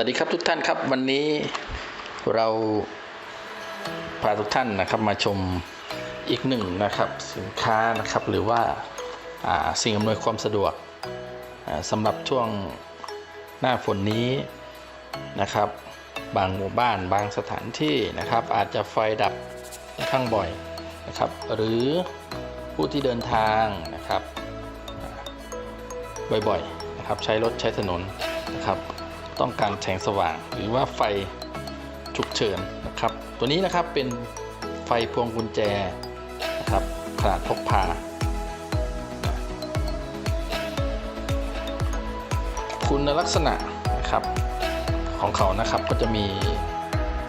วัสดีครับทุกท่านครับวันนี้เราพาทุกท่านนะครับมาชมอีกหนึ่งนะครับสินค้านะครับหรือว่าาสิ่งอำนวยความสะดวกสำหรับช่วงหน้าฝนนี้นะครับ บางหมู่บ้านบางสถานที่นะครับ อาจจะไฟดับข้างบ่อยนะครับ หรือผู้ที่เดินทางนะครับ บ่อยๆนะครับใช้รถใช้ถนนนะครับ ต้องการแสงสว่าง หรือว่าไฟฉุกเฉินนะครับ ตัวนี้นะครับเป็นไฟพวงกุญแจนะครับขนาดพกพาคุณลักษณะนะครับของเขานะครับก็จะมี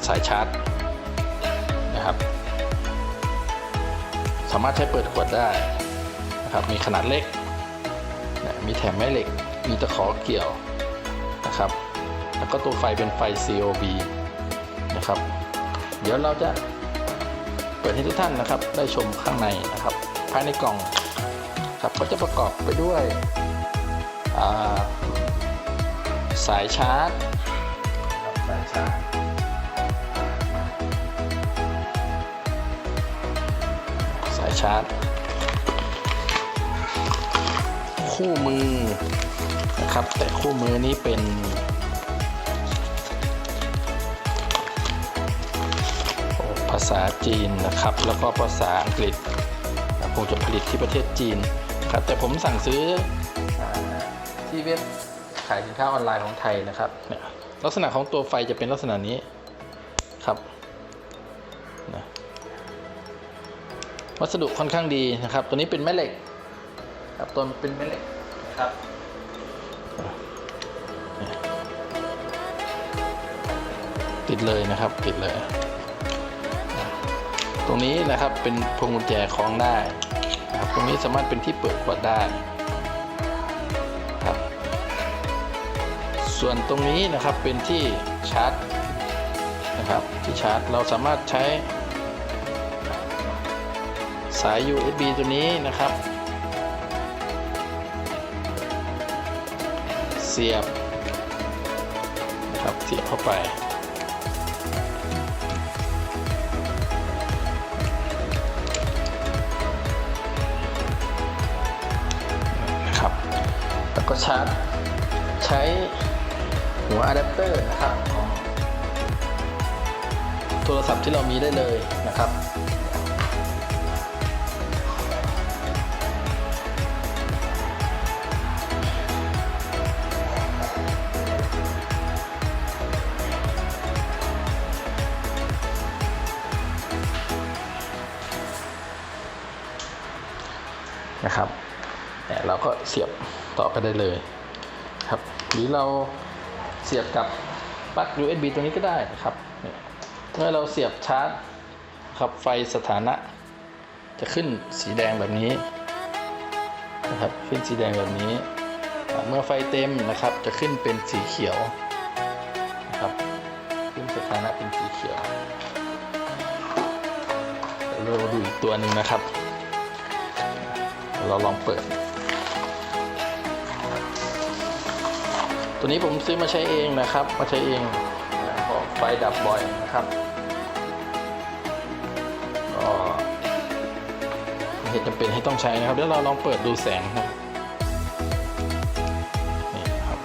สายชาร์จนะครับ สามารถใช้เปิดขวดได้นะครับ มีขนาดเล็กนะมีแถมแม่เหล็ก มีตะขอเกี่ยวนะครับ แล้วก็ตัวไฟเป็นไฟ COB นะครับ เดี๋ยวเราจะเปิดให้ทุกท่านนะครับ ได้ชมข้างในนะครับ ภายในกล่องครับก็จะประกอบไปด้วยาสายชาร์จสายชาร์จสายชาร์จ คู่มือนะครับ แต่คู่มือนี้เป็น ษาจีนนะครับ แล้วก็ภาษาอังกฤษนะคงจะผลิตที่ประเทศจีนครับแต่ผมสั่งซื้อที่เว็บขายสินค้าออนไลน์ของไทยนะครับเนี่ยลักษณะของตัวไฟจะเป็นลักษณะนี้ครับนะวัสดุค่อนข้างดีนะครับ ตัวนี้เป็นแม่เหล็กครับตัวเป็นแม่เหล็กนะครับติดเลยนะครับ ติดเลย ตรงนี้นะครับเป็นพวงกุญแจคล้องได้นะครับตรงนี้สามารถเป็นที่เปิดขวดได้ครับส่วนตรงนี้นะครับเป็นที่ชาร์จนะครับที่ชาร์จเราสามารถใช้สาย USB ตัวนี้นะครับ เสียบนะครับเสียบเข้าไป ก็ชาร์จใช้หัวอะแดปเตอร์นะครับของโทรศัพท์ที่เรามีได้เลยนะครับนะครับเราก็เสียบ ต่อกันได้เลยครับ หรือเราเสียบกับปลั๊ก USB ตรงนี้ก็ได้นะครับเนี่ยเมื่อเราเสียบชาร์จครับไฟสถานะ จะขึ้นสีแดงแบบนี้นะครับขึ้นสีแดงแบบนี้ เมื่อไฟเต็มนะครับจะขึ้นเป็นสีเขียวนะครับขึ้นสถานะเป็นสีเขียวเราดูอีกตัวหนึ่งนะครับ เราลองเปิด ตัวนี้ผมซื้อมาใช้เองนะครับ มาใช้เองเพราะไฟดับบ่อยนะครับก็เห็นจำเป็นให้ต้องใช้นะครับเดี๋ยวเราลองเปิดดูแสงครับนี่ครับ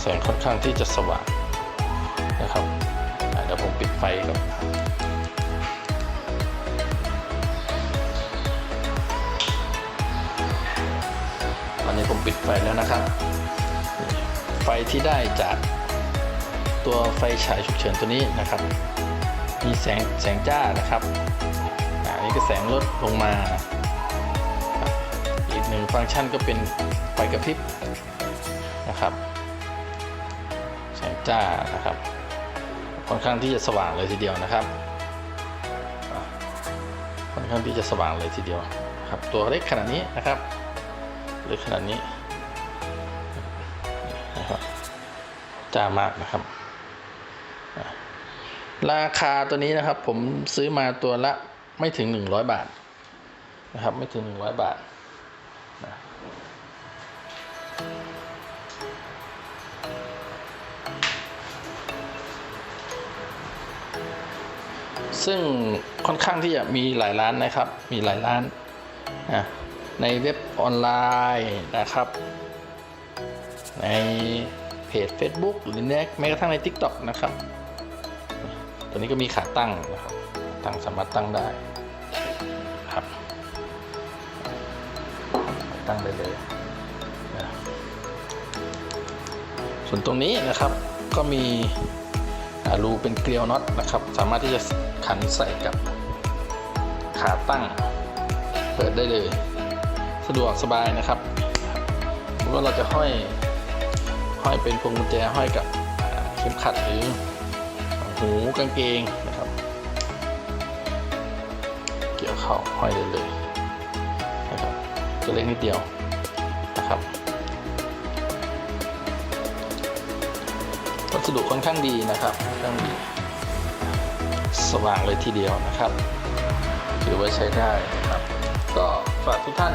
แสงค่อนข้างที่จะสว่างนะครับเดี๋ยวผมปิดไฟก่อนตอนนี้ผมปิดไฟแล้วนะครับ ที่ได้จากตัวไฟฉายฉุกเฉินตัวนี้นะครับ มีแสงแสงจ้านะครับอันนี้ก็แสงลดลงมา อีกหนึ่งฟังก์ชันก็เป็นไฟกระพริบนะครับ แสงจ้านะครับ ค่อนข้างที่จะสว่างเลยทีเดียวนะครับ ค่อนข้างที่จะสว่างเลยทีเดียวครับ ตัวเล็กขนาดนี้นะครับ เล็กขนาดนี้ จ้ามากนะครับ ราคาตัวนี้นะครับ ผมซื้อมาตัวละไม่ถึงหนึ่งร้อยบาทนะครับ ไม่ถึงหนึ่งร้อยบาทซึ่งค่อนข้างที่จะมีหลายร้านนะครับ มีหลายร้านในเว็บออนไลน์นะครับ ใน เพจ Facebook หรือแม้กระทั่งใน TikTok นะครับ ตัวนี้ก็มีขาตั้งนะครับ ตั้งสามารถตั้งได้ครับ ตั้งได้เลยนะส่วนตรงนี้นะครับก็มีรูเป็นเกลียวน็อตนะครับ สามารถที่จะขันใส่กับขาตั้ง เปิดได้เลย สะดวกสบายนะครับสมมติว่าเราจะห้อย ห้อยเป็นพวงกุญแจห้อยกับเข็มขัดหรือหูกางเกงนะครับ เกี่ยวเข้าห้อยได้เลยนะครับตัวเล็กนิดเดียวนะครับวัสดุค่อนข้างดีนะครับค่อนข้างดีสว่างเลยทีเดียวนะครับถือว่าใช้ได้นะครับ ก็ฝากทุกท่าน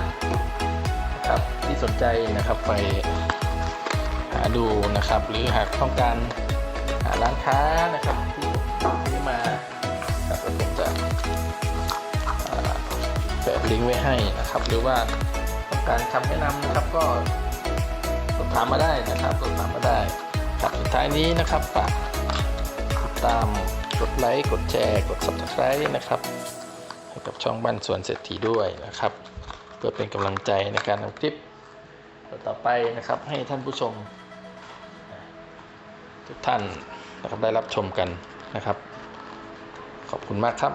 นะครับที่สนใจนะครับไปาดูนะครับ หรือหากต้องการหาร้านค้านะครับที่มซื้อมาครับผมจะแปะลิงก์ไว้ให้นะครับ หรือว่าต้องการคำแนะนำนะครับก็สอบถามมาได้นะครับสอบถามมาได้ครับสุดท้ายนี้นะครับฝากติดตามกดไลค์กดแชร์ กด subscribe นะครับให้กับช่องบ้านสวนเศรษฐีด้วยนะครับ เพื่อเป็นกำลังใจในการทำคลิปต่อไปนะครับให้ท่านผู้ชม ทุกท่านนะครับได้รับชมกันนะครับ ขอบคุณมากครับ